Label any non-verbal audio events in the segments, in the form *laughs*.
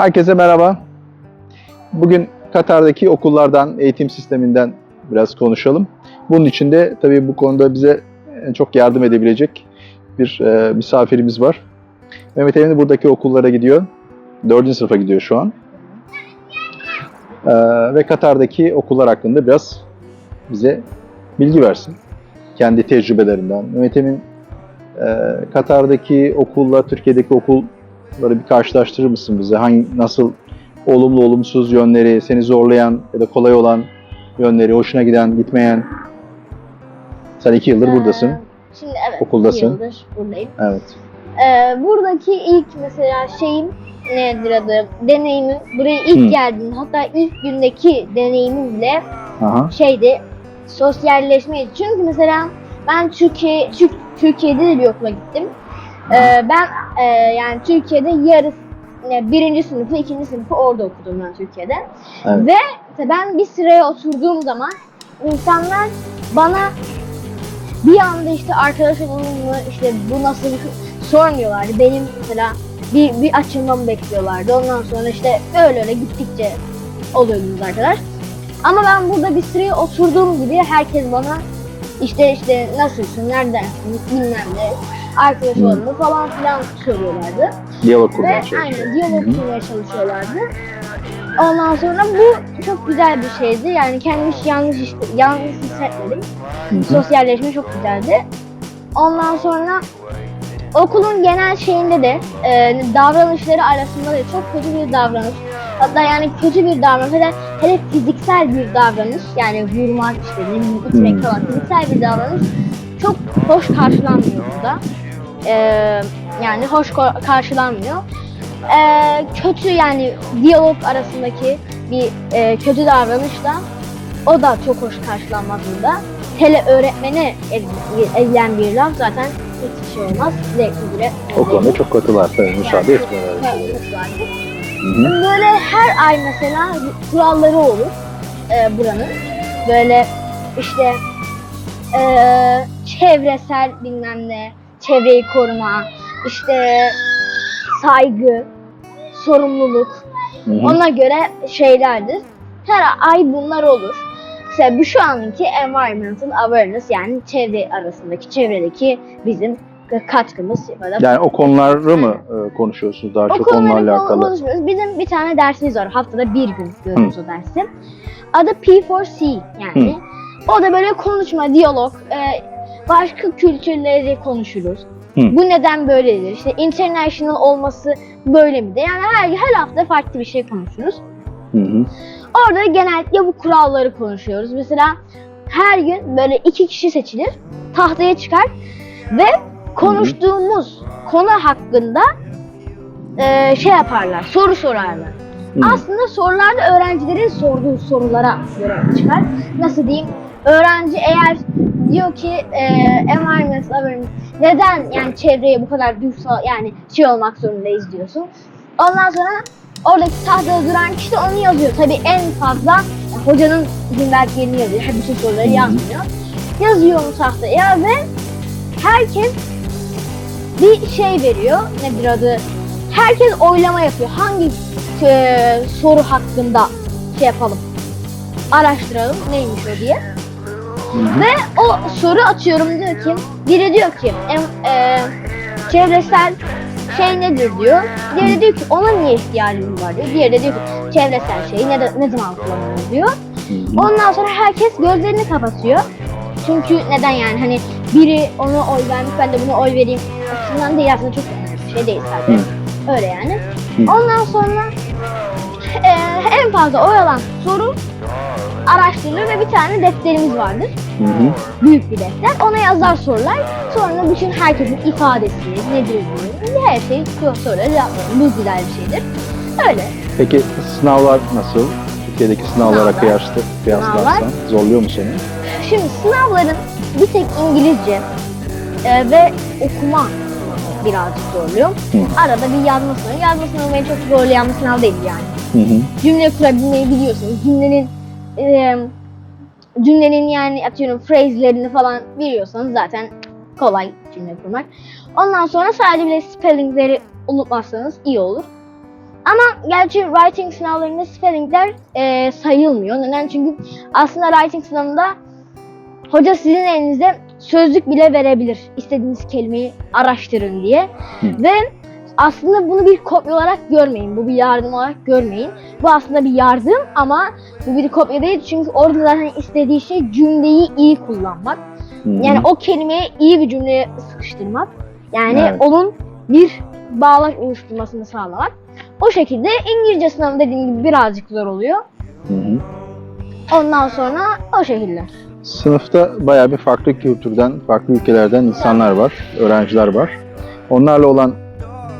Herkese merhaba. Bugün Katar'daki okullardan, eğitim sisteminden biraz konuşalım. Bunun için de tabii bu konuda bize en çok yardım edebilecek bir e, misafirimiz var. Mehmet Emin buradaki okullara gidiyor. Dördüncü sınıfa gidiyor şu an. E, ve Katar'daki okullar hakkında biraz bize bilgi versin. Kendi tecrübelerinden. Mehmet Emin e, Katar'daki okulla Türkiye'deki okul Bunları bir karşılaştırır mısın bize? Hangi nasıl olumlu olumsuz yönleri, seni zorlayan ya da kolay olan yönleri, hoşuna giden, gitmeyen? Sen iki yıldır buradasın. Ee, Şimdi evet. Okuldasın. iki yıldır buradayım. Evet. Ee, buradaki ilk mesela şeyim nedir adı? Deneyimim. Buraya ilk Hı. geldiğim hatta ilk gündeki deneyimim bile Aha. şeydi sosyalleşmeydi. Çünkü mesela ben Türkiye Türk, Türkiye'de de bir okula gittim. Ee, ben e, yani Türkiye'de yarısı yani birinci sınıfı, ikinci sınıfı orada okudum ben Türkiye'de. Evet. Ve işte ben bir sıraya oturduğum zaman insanlar bana bir anda işte arkadaş olalım mı, işte bu nasıl sormuyorlardı. Benim mesela bir, bir açılmamı bekliyorlardı. Ondan sonra işte öyle öyle gittikçe oluyordunuz arkadaş. Ama ben burada bir sıraya oturduğum gibi herkes bana işte işte nasılsın, neredensin, bilmem ne, arkadaş Hı. olalım mı falan filan soruyorlardı. Diyalog kurmaya aynen çalışıyor. diyalog kurmaya çalışıyorlardı. Ondan sonra bu çok güzel bir şeydi. Yani kendimi hiç yalnız, yalnız hissetmedim. Hı hı. Sosyalleşme çok güzeldi. Ondan sonra okulun genel şeyinde de e, davranışları arasında da çok kötü bir davranış. Hatta yani kötü bir davranış. Hele, hele fiziksel bir davranış. Yani vurmak işte ne bileyim itmek falan fiziksel bir davranış çok hoş karşılanmıyor burada. E, yani hoş karşılanmıyor. E, kötü yani diyalog arasındaki bir e, kötü davranış da o da çok hoş karşılanmaz burada. Hele öğretmene ed- edilen bir laf zaten hiçbir şey olmaz. Zevkli bile. O konuda çok katılar tabii müsaade etmiyorlar. Böyle her ay mesela kuralları olur e, buranın. Böyle işte e, çevresel bilmem ne, çevreyi koruma, işte saygı, sorumluluk, Hı hı. Ona göre şeylerdir. Her ay bunlar olur. Mesela bu şu anki environmental awareness yani çevre arasındaki, çevredeki bizim katkımız. Da Yani o konuları mı e, konuşuyorsunuz daha o çok konuları alakalı? konuşmuyoruz. Bizim bir tane dersimiz var. Haftada bir gün görüyoruz o dersi. Adı P4C yani. O da böyle konuşma, diyalog. e, başka kültürleri konuşuruz. Hı. Bu neden böyledir? İşte international olması böyle midir? Yani her, her hafta farklı bir şey konuşuruz. Hı hı. Orada genellikle bu kuralları konuşuyoruz. Mesela her gün böyle iki kişi seçilir, tahtaya çıkar ve konuştuğumuz konu hakkında e, şey yaparlar, soru sorarlar. Hı. Aslında sorular da öğrencilerin sorduğu sorulara göre çıkar. Nasıl diyeyim? Öğrenci eğer diyor ki e, environmental awareness neden yani çevreye bu kadar duygusal yani şey olmak zorundayız diyorsun. Ondan sonra oradaki tahtada duran kişi de onu yazıyor. Tabii en fazla yani hocanın izin verdiklerini yazıyor. Hep bütün soruları yazmıyor. Yazıyor onu tahtaya ve herkes bir şey veriyor. Nedir adı? Herkes oylama yapıyor. Hangi e, soru hakkında şey yapalım? Araştıralım neymiş o diye. Ve o soru atıyorum diyor ki, biri diyor ki em, e, çevresel şey nedir diyor. Diğeri diyor ki ona niye ihtiyacımız var diyor. Diğeri de diyor ki çevresel şeyi ne, ne zaman kullanıyoruz diyor. Ondan sonra herkes gözlerini kapatıyor. Çünkü neden yani hani biri ona oy vermiş ben de buna oy vereyim açısından değil aslında çok önemli bir şey değil sadece. Öyle yani. Ondan sonra e, en fazla oy alan soru araştırılır ve bir tane defterimiz vardır Hı hı. büyük bir defter. Ona yazar sorular. Sonra bütün herkesin ifadesi, nedir diye her şeyi soruları cevaplarım. Bu güzel bir şeydir. Öyle. Peki sınavlar nasıl? Türkiye'deki sınavlara Sınavlar. kıyaslı, kıyaslarsan zorluyor mu seni? Şimdi sınavların bir tek İngilizce e, ve okuma birazcık zorluyor. Hı. Arada bir yazma sınavı. Yazma sınavı beni çok zorlayan bir sınav değil yani. Hı hı. Cümle kurabilmeyi biliyorsunuz. Cümlenin e, cümlenin yani atıyorum phrase'lerini falan biliyorsanız zaten kolay cümle kurmak. Ondan sonra sadece bile spellingleri unutmazsanız iyi olur. Ama gerçi writing sınavlarında spellingler e, sayılmıyor. Neden? Çünkü aslında writing sınavında hoca sizin elinize sözlük bile verebilir. İstediğiniz kelimeyi araştırın diye. Ve aslında bunu bir kopya olarak görmeyin. Bu bir yardım olarak görmeyin. Bu aslında bir yardım ama bu bir kopya değil. Çünkü orada zaten istediği şey cümleyi iyi kullanmak. Hı hı. Yani o kelimeyi iyi bir cümleye sıkıştırmak. Yani Evet. onun bir bağlaç oluşturmasını sağlamak. O şekilde İngilizce sınavı dediğim gibi birazcık zor oluyor. Hı hı. Ondan sonra o şekilde. Sınıfta bayağı bir farklı kültürden, farklı ülkelerden insanlar var, öğrenciler var. Onlarla olan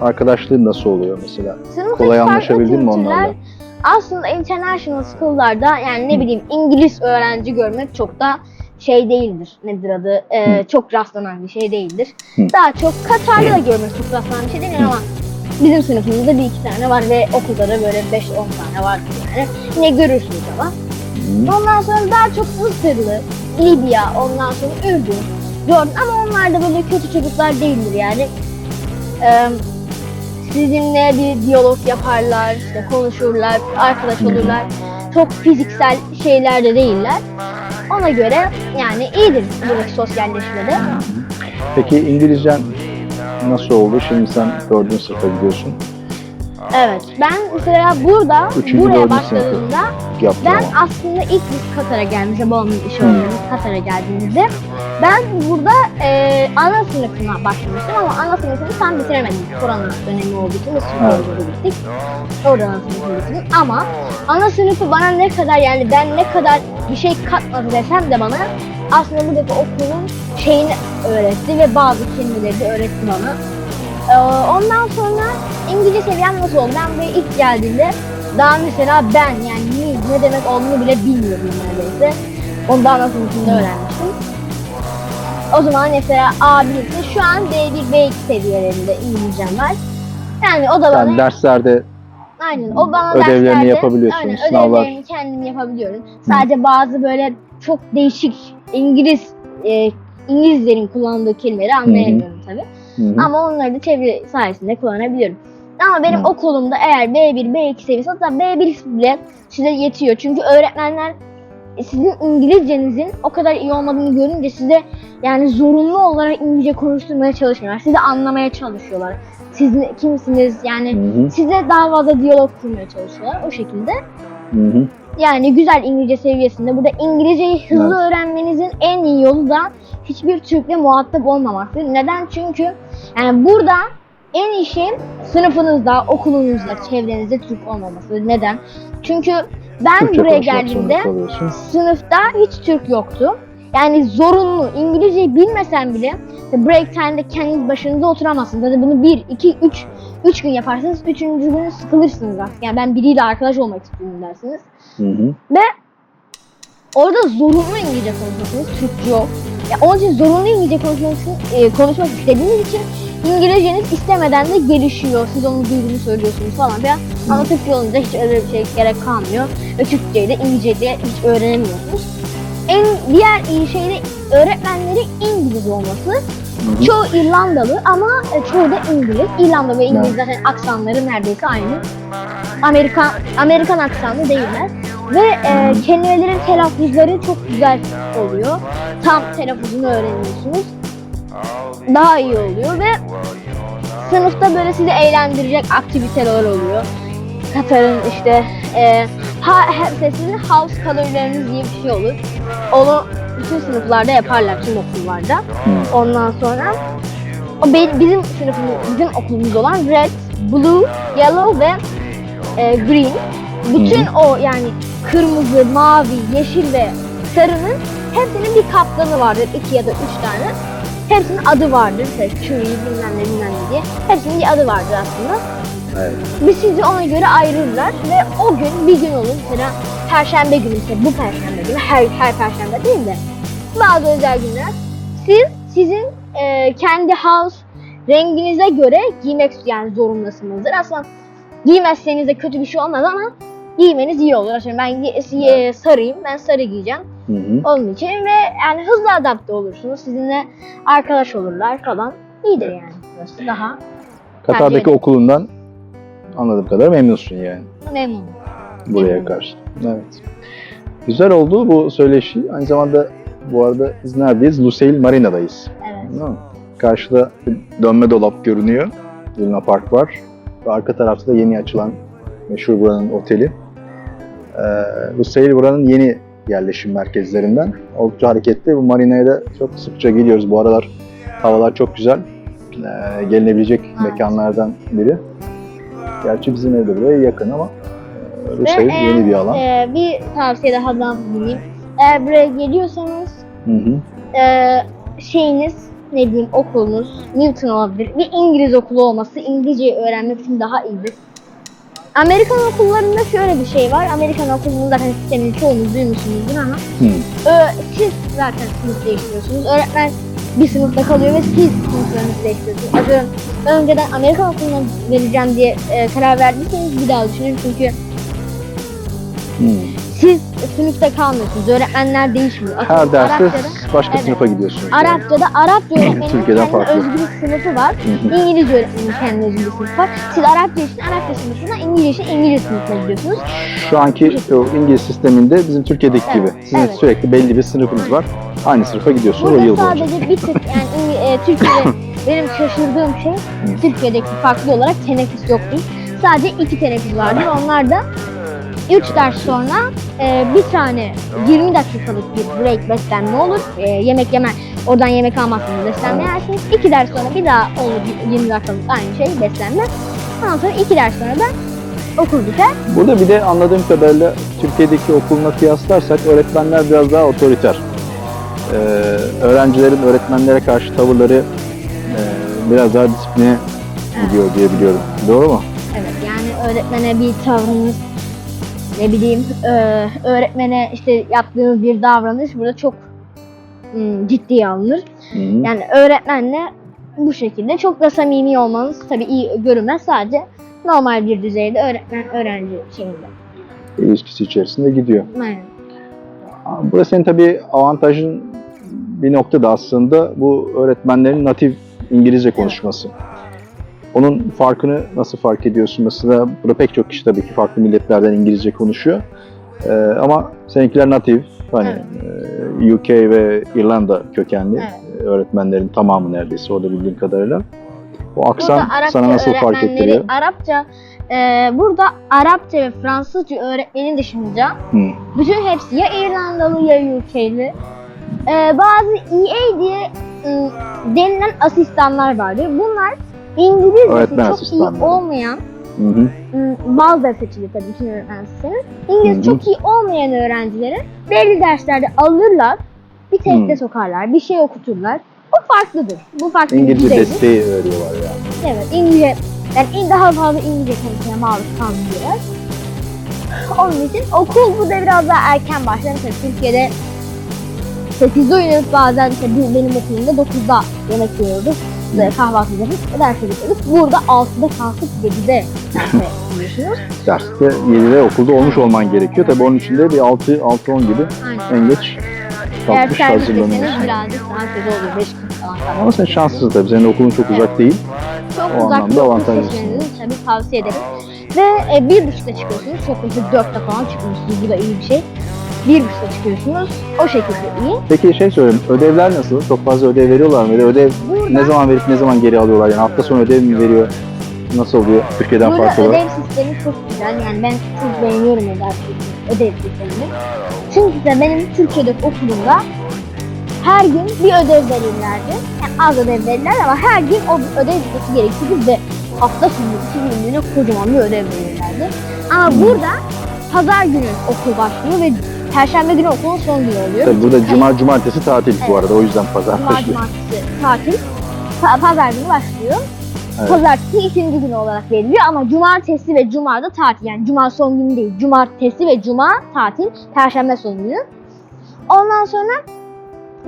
arkadaşlığın nasıl oluyor mesela? Sınıftaki Kolay anlaşabildin mi onlarla? Aslında international school'larda yani ne bileyim İngiliz öğrenci görmek çok da şey değildir. Nedir adı? Ee, çok rastlanan bir şey değildir. Daha çok Katar'da da görmek çok rastlanan bir şey değil ama bizim sınıfımızda bir iki tane var ve okulda da böyle 5-10 tane var yani. Yine görürsünüz ama. Ondan sonra daha çok Mısırlı, Libya, ondan sonra Ürdün, Jordan ama onlar da böyle kötü çocuklar değildir yani. Ee, sizinle bir diyalog yaparlar, işte konuşurlar, arkadaş olurlar. Çok fiziksel şeyler de değiller. Ona göre yani iyidir buradaki sosyalleşmede. Peki İngilizcen nasıl oldu? Şimdi sen dördüncü sınıfa gidiyorsun. Evet, ben mesela burada, Üçüncü, buraya dördüncü başladığımda Yaptın Ben ama. aslında ilk biz Katar'a geldiğimizde, babamın işi Hmm. olduğumuz Katar'a geldiğimizde ben burada e, ana sınıfına başlamıştım ama ana sınıfını tam bitiremedim. Korona dönemi olduğu için biz. Türkiye'de gittik. Orada ana sınıfını bitirdim ama ana sınıfı bana ne kadar yani ben ne kadar bir şey katmadı desem de bana aslında buradaki okulun şeyini öğretti ve bazı kelimeleri de öğretti bana. Ee, ondan sonra İngilizce seviyem nasıl oldu? Ben buraya ilk geldiğimde daha mesela ben yani ne, ne demek olduğunu bile bilmiyordum neredeyse. Onu daha nasıl sınıfında öğrenmiştim. O zaman mesela A1'de şu an B1, B2 seviyelerinde İngilizcem var. Yani o da bana Yani derslerde Aynen. O bana Ödevlerini derslerde, yapabiliyorsun, aynen, sınavlar. Ödevlerimi kendim yapabiliyorum. Sadece bazı böyle çok değişik İngiliz e, İngilizlerin kullandığı kelimeleri anlayamıyorum tabii. Hı hı. Ama onları da çeviri sayesinde kullanabiliyorum. Ama benim Hı. okulumda eğer B1, B2 seviyesi hatta B1 bile size yetiyor. Çünkü öğretmenler sizin İngilizcenizin o kadar iyi olmadığını görünce size yani zorunlu olarak İngilizce konuşturmaya çalışmıyorlar. Sizi anlamaya çalışıyorlar. Siz kimsiniz yani Hı hı. size daha fazla diyalog kurmaya çalışıyorlar o şekilde. Hı hı. Yani güzel İngilizce seviyesinde. Burada İngilizceyi hızlı öğrenmenizin en iyi yolu da hiçbir Türk'le muhatap olmamaktır. Neden? Çünkü yani burada en iyi şey sınıfınızda, okulunuzda, çevrenizde Türk olmaması. Neden? Çünkü ben Türkçe buraya geldiğimde sınıfta hiç Türk yoktu. Yani zorunlu. İngilizceyi bilmesen bile break time'de kendiniz başınıza oturamazsınız. Hadi bunu 1, 2, 3, 3 gün yaparsınız. Üçüncü günü sıkılırsınız artık. Yani ben biriyle arkadaş olmak istiyorum dersiniz. Hı hı. Ve orada zorunlu İngilizce konuşuyorsunuz. Türkçe yok. Ya onun için zorunlu İngilizce konuşmak, için, e, konuşmak istediğiniz için İngilizceniz istemeden de gelişiyor. Siz onun duyduğunu söylüyorsunuz falan filan. Ama Türkçe olunca hiç öyle bir şey gerek kalmıyor. Ve Türkçeyi de İngilizceyi de hiç öğrenemiyorsunuz. En diğer iyi şey de öğretmenleri İngiliz olması. Çoğu İrlandalı ama e, çoğu da İngiliz. İrlanda ve İngiliz zaten aksanları neredeyse aynı. Amerikan Amerikan aksanlı değiller. Ve e, kelimelerin telaffuzları çok güzel oluyor. Tam telaffuzunu öğreniyorsunuz. Daha iyi oluyor ve sınıfta böyle sizi eğlendirecek aktiviteler oluyor. Katar'ın işte e, ha, sizin house color'larınız diye bir şey olur. Onu bütün sınıflarda yaparlar tüm okullarda. Hı. Ondan sonra o be- bizim sınıfımız, bizim okulumuz olan red, blue, yellow ve e, green. Bütün o yani kırmızı, mavi, yeşil ve sarının hepsinin bir kaptanı vardır. iki ya da üç tane. Hepsinin adı vardır. Mesela Curie bilmem ne bilmem ne diye. Hepsinin bir adı vardır aslında. Evet. Biz sizi ona göre ayırırlar ve o gün bir gün olur. Mesela perşembe günü ise bu perşembe günü her, her perşembe değil de bazı özel günler siz sizin e, kendi house renginize göre giymek yani zorundasınızdır. Aslında giymezseniz de kötü bir şey olmaz ama giymeniz iyi olur. Aslında ben ye- e, sarıyım, ben sarı giyeceğim. Hı hı. Onun için ve yani hızlı adapte olursunuz. Sizinle arkadaş olurlar falan. İyidir yani. Burası daha Katar'daki ederim. okulundan anladığım kadarıyla memnunsun yani Memnunum. buraya Memnunum. karşı. Evet. Güzel oldu bu söyleşi. Aynı zamanda bu arada biz neredeyiz? Lusail Marina'dayız. Evet. Değil mi? Karşıda dönme dolap görünüyor. Luna Park var. Ve arka tarafta da yeni açılan meşhur buranın oteli. Ee, Lusail buranın yeni yerleşim merkezlerinden. Oldukça hareketli. Bu marinaya da çok sıkça geliyoruz. Bu aralar havalar çok güzel. Ee, gelinebilecek mekanlardan biri. Gerçi bizim evde buraya yakın ama e, Ve, e, yeni bir alan. Ee, bir tavsiye daha ben bulunayım. Eğer buraya geliyorsanız Hı hı. e, şeyiniz ne diyeyim okulunuz Newton olabilir. Bir İngiliz okulu olması İngilizceyi öğrenmek için daha iyidir. Amerikan okullarında şöyle bir şey var. Amerikan okulunun zaten sistemini çoğunuz duymuşsunuzdur ama Hı. Ö- siz zaten sınıf değiştiriyorsunuz. Öğretmen bir sınıfta kalıyor ve siz sınıflarınızı değiştiriyorsunuz. Atıyorum önceden Amerikan okuluna vereceğim diye e, karar verdiyseniz bir daha düşünün çünkü. Siz sınıfta kalmıyorsunuz. Öğretmenler değişmiyor. Her Atıyorum derste başka sınıfa gidiyorsunuz. Arapçada Arapça öğretmenin Türkiye'den kendine farklı. özgü bir sınıfı var. İngilizce öğretmenin kendine özgü bir sınıfı var. Siz Arapça için Arapça sınıfına, İngilizce için İngiliz sınıfına gidiyorsunuz. Şu anki o İngiliz sisteminde bizim Türkiye'deki Evet, gibi. Sizin evet. sürekli belli bir sınıfınız var. Aynı sınıfa gidiyorsunuz o Burada yıl boyunca. sadece bir tık yani e, Türkiye'de *laughs* benim şaşırdığım şey Türkiye'deki farklı olarak teneffüs yoktu. Sadece iki teneffüs vardı. Onlar da 3 ders sonra e, bir tane 20 dakikalık bir break beslenme olur. E, yemek yeme, oradan yemek almazsınız beslenme yersiniz. 2 ders sonra bir daha olur 20 dakikalık aynı şey beslenme. Ondan sonra 2 ders sonra da okul biter. Burada bir de anladığım kadarıyla Türkiye'deki okuluna kıyaslarsak öğretmenler biraz daha otoriter. Ee, öğrencilerin öğretmenlere karşı tavırları e, biraz daha disipline gidiyor diye biliyorum. Doğru mu? Evet yani öğretmene bir tavrınız ne bileyim e, öğretmene işte yaptığınız bir davranış burada çok hmm, ciddiye alınır. Hı. Yani öğretmenle bu şekilde çok da samimi olmanız tabii iyi görünmez sadece normal bir düzeyde öğretmen öğrenci şeyinde. İlişkisi içerisinde gidiyor. Aynen. Burası senin tabii avantajın bir noktada aslında bu öğretmenlerin natif İngilizce konuşması. Onun farkını nasıl fark ediyorsun? Mesela burada pek çok kişi tabii ki farklı milletlerden İngilizce konuşuyor. Ee, ama seninkiler natif. Hani e, UK ve İrlanda kökenli Evet. e, öğretmenlerin tamamı neredeyse orada bildiğim kadarıyla. O aksan sana nasıl fark ettiriyor? Arapça e, burada Arapça ve Fransızca öğretmenin dışında Hı. Bütün hepsi ya İrlandalı ya UK'li. Ee, bazı EA diye ım, denilen asistanlar vardır. Bunlar İngilizcesi Öğretmen çok asistanları. iyi olmayan, Hı hı. ım, bazıları seçilir tabii bütün öğretmen sistemi. İngilizce Hı hı. çok iyi olmayan öğrencileri belli derslerde alırlar, bir testte Hı. sokarlar, bir şey okuturlar. O farklıdır. Bu farklı bir İngilizce düzeydir. desteği veriyorlar yani. Evet, İngilizce, yani daha fazla İngilizce konuşmaya maruz kalmıyorlar. Onun için okul burada biraz daha erken başlar. Mesela Türkiye'de 8'de uyanıp bazen işte benim okulumda 9'da yemek yiyorduk. İşte kahvaltı yapıp derse gidiyorduk. Burada 6'da kalkıp 7'de derse gidiyorsunuz. Derste 7'de okulda olmuş olman gerekiyor. Tabii onun için de bir 6 6 10 gibi Aynen. en geç kalkmış hazırlanıyorsun. birazcık daha kötü oluyor. 5 gün falan kalkıyor. Ama sen şanslısın tabii. Senin okulun çok uzak değil. Çok O uzak anlamda avantajlısın. tabii tavsiye ederim. Ve e, bir buçukta çıkıyorsunuz. Çok kötü dörtte falan çıkıyorsunuz. Bu da iyi bir şey. Bir buçukta çıkıyorsunuz. O şekilde iyi. Peki şey söyleyeyim. Ödevler nasıl? Çok fazla ödev veriyorlar mı? Ya da ödev Burada, ne zaman verip ne zaman geri alıyorlar? Yani hafta sonu ödev mi veriyor? Nasıl oluyor? Türkiye'den burada farklı olarak. ödev sistemi çok güzel. Yani ben çok beğeniyorum ödev sistemi, ödev sistemini. Çünkü de benim Türkiye'deki okulumda her gün bir ödev verirlerdi. Yani az ödev verirler ama her gün o ödev bitmesi gerekirdi ve hafta sonu iki günlüğüne kocaman bir ödev verirlerdi. Ama Hmm. burada pazar günü okul başlıyor ve perşembe günü okulun son günü oluyor. Tabii burada cuma cumartesi tatil bu Evet. arada. O yüzden pazar Cuma, başlıyor. cumartesi tatil. Pa- pazar günü başlıyor. Evet. Pazartesi ikinci günü olarak veriliyor ama cumartesi ve cuma da tatil. Yani cuma son günü değil. Cumartesi ve cuma tatil. Perşembe son günü. Ondan sonra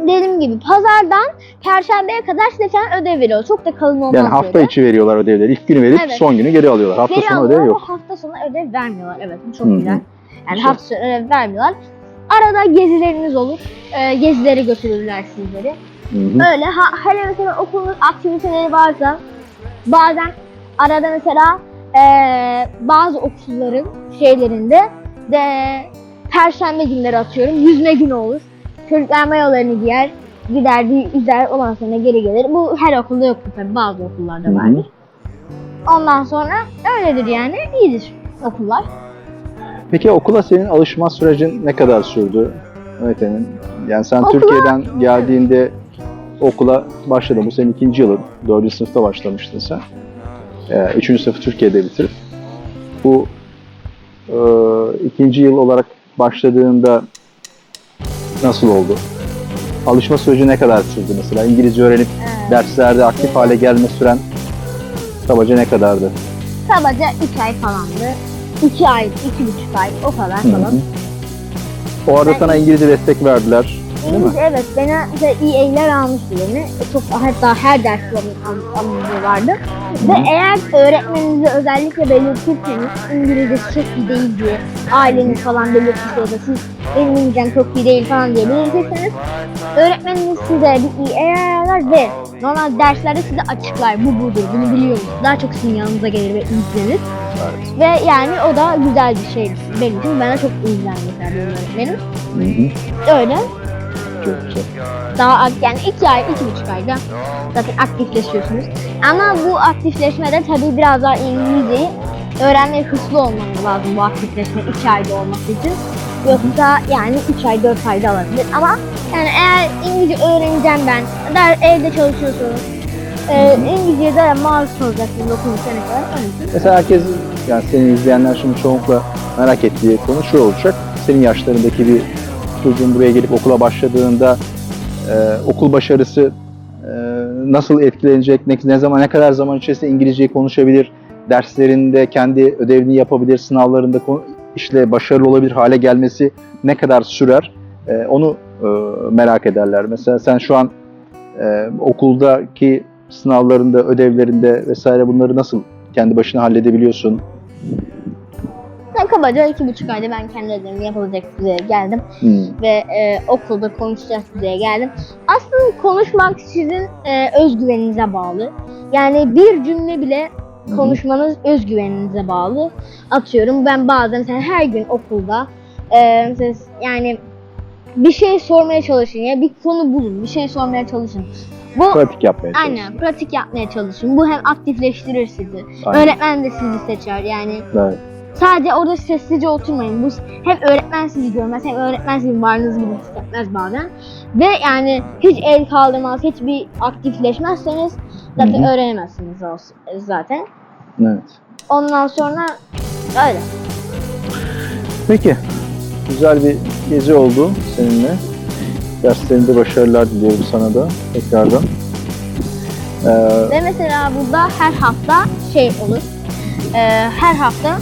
dediğim gibi pazardan perşembeye kadar size falan ödev veriyor. Çok da kalın olmaz Yani hafta böyle. içi veriyorlar ödevleri. İlk günü verip Evet. son günü geri alıyorlar. Hafta Geri sonu ödev yok. hafta sonu ödev vermiyorlar. Evet bu çok Hı hı. güzel. Yani Güzel. hafta sonu ödev vermiyorlar. Arada gezileriniz olur. Ee, gezilere götürürler sizleri. Hı hı. Öyle ha, hele mesela okulun aktiviteleri varsa bazen arada mesela eee bazı okulların şeylerinde de perşembe günleri atıyorum yüzme günü olur. Çocuklar mayolarını giyer, gider, yüzer, ondan sonra geri gelir. Bu her okulda yoktur tabii, bazı okullarda Hı hı. vardır. Ondan sonra öyledir yani, iyidir okullar. Peki okula senin alışma sürecin ne kadar sürdü? Evet Emin. Yani sen Okula- Türkiye'den geldiğinde okula başladın. Bu senin ikinci yılın. Dördüncü sınıfta başlamıştın sen. Ee, üçüncü sınıfı Türkiye'de bitirip. Bu e, ikinci yıl olarak başladığında nasıl oldu? Alışma süreci ne kadar sürdü mesela? İngilizce öğrenip derslerde aktif hale gelme süren kabaca ne kadardı? Kabaca 3 ay falandı. 2 ay, 2,5 ay o kadar Hı hı. falan. O arada Ben- sana İngilizce destek verdiler. İngilizce evet bana mesela iyi eller almıştı beni. Çok hatta her ders alınıyorlardı. Ve eğer öğretmeninize özellikle belirtirseniz İngilizce çok iyi değil diye aileniz falan belirtirse ya da siz benim İngilizcem çok iyi değil falan diye belirtirseniz öğretmeniniz size bir iyi ayarlar ve normal derslerde size açıklar bu budur bunu biliyoruz. Daha çok sizin yanınıza gelir ve ilgilenir. Evet. Ve yani o da güzel bir şey benim için. Bana çok ilgilendi mesela benim öğretmenim. Öyle. Güzel. Daha yani iki ay, iki buçuk ayda zaten aktifleşiyorsunuz. Ama bu aktifleşmede tabii biraz daha İngilizceyi öğrenmeye hızlı olmanız lazım bu aktifleşme iki ayda olması için. Yoksa yani üç ay, dört ayda alabilir. Ama yani eğer İngilizce öğreneceğim ben, der, evde çalışıyorsunuz, e, İngilizce'ye de maruz kalacaksınız okul sene kadar. Mesela herkes, yani seni izleyenler şimdi çoğunlukla merak ettiği konu şu olacak. Senin yaşlarındaki bir çocuğun buraya gelip okula başladığında e, okul başarısı e, nasıl etkilenecek, ne, ne zaman, ne kadar zaman içerisinde İngilizceyi konuşabilir, derslerinde kendi ödevini yapabilir, sınavlarında işte başarılı olabilir hale gelmesi ne kadar sürer, e, onu e, merak ederler. Mesela sen şu an e, okuldaki sınavlarında, ödevlerinde vesaire bunları nasıl kendi başına halledebiliyorsun? Ben kabaca iki buçuk ayda ben kendi ödevimi yapabilecek düzeye geldim. Hmm. ve e, okulda konuşacak düzeye geldim. Aslında konuşmak sizin e, özgüveninize bağlı. Yani bir cümle bile hı. konuşmanız özgüveninize bağlı. Atıyorum ben bazen mesela her gün okulda e, mesela yani bir şey sormaya çalışın ya bir konu bulun bir şey sormaya çalışın. Bu Pratik yapmaya aynen pratik yapmaya çalışın. Bu hem aktifleştirir sizi. Aynen. Öğretmen de sizi seçer yani. Evet. Sadece orada sessizce oturmayın. Bu hem öğretmen sizi görmez hem öğretmen sizin varlığınızı bile hissetmez bazen. Ve yani hiç el kaldırmaz, hiçbir aktifleşmezseniz zaten Hı hı. öğrenemezsiniz zaten. evet. Ondan sonra öyle. Peki. Güzel bir gezi oldu seninle. Derslerinde başarılar diliyorum sana da tekrardan. Ee, Ve mesela burada her hafta şey olur. Ee, her hafta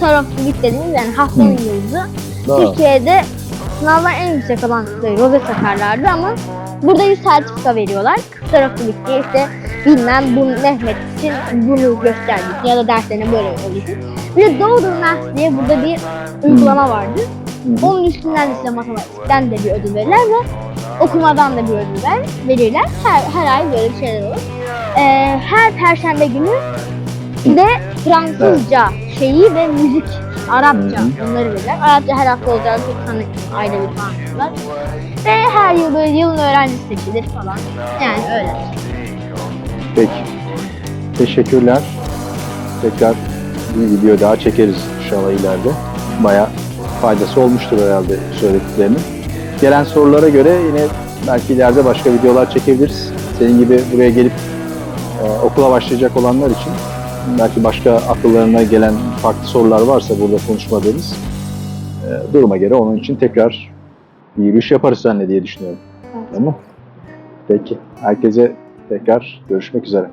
The Week dediğimiz yani haftanın yıldızı. daha, Türkiye'de sınavlar en yüksek olan şey, rozet takarlardı ama burada bir sertifika veriyorlar. Week diye işte bilmem bu Mehmet için bunu gösterdik ya da derslerine böyle oluşur. Bir de Doğru Math diye burada bir uygulama vardı. Onun üstünden de size matematikten de bir ödül verirler ve okumadan da bir ödül ver, verirler. Her, her ay böyle bir şeyler olur. Ee, her perşembe günü de Fransızca şeyi ve müzik, Arapça Hı onları verirler. Arapça her hafta olacağı bir tane ayda bir falan yapıyorlar. Ve her yıl böyle yılın öğrencisi seçilir falan. Yani öyle. peki. Teşekkürler. Tekrar bir video daha çekeriz inşallah ileride. Baya faydası olmuştur herhalde söylediklerinin. Gelen sorulara göre yine belki ileride başka videolar çekebiliriz. Senin gibi buraya gelip e, okula başlayacak olanlar için belki başka akıllarına gelen farklı sorular varsa burada konuşmadığımız e, duruma göre onun için tekrar bir yürüyüş yaparız seninle diye düşünüyorum. Evet. Tamam. Peki. Herkese tekrar görüşmek üzere.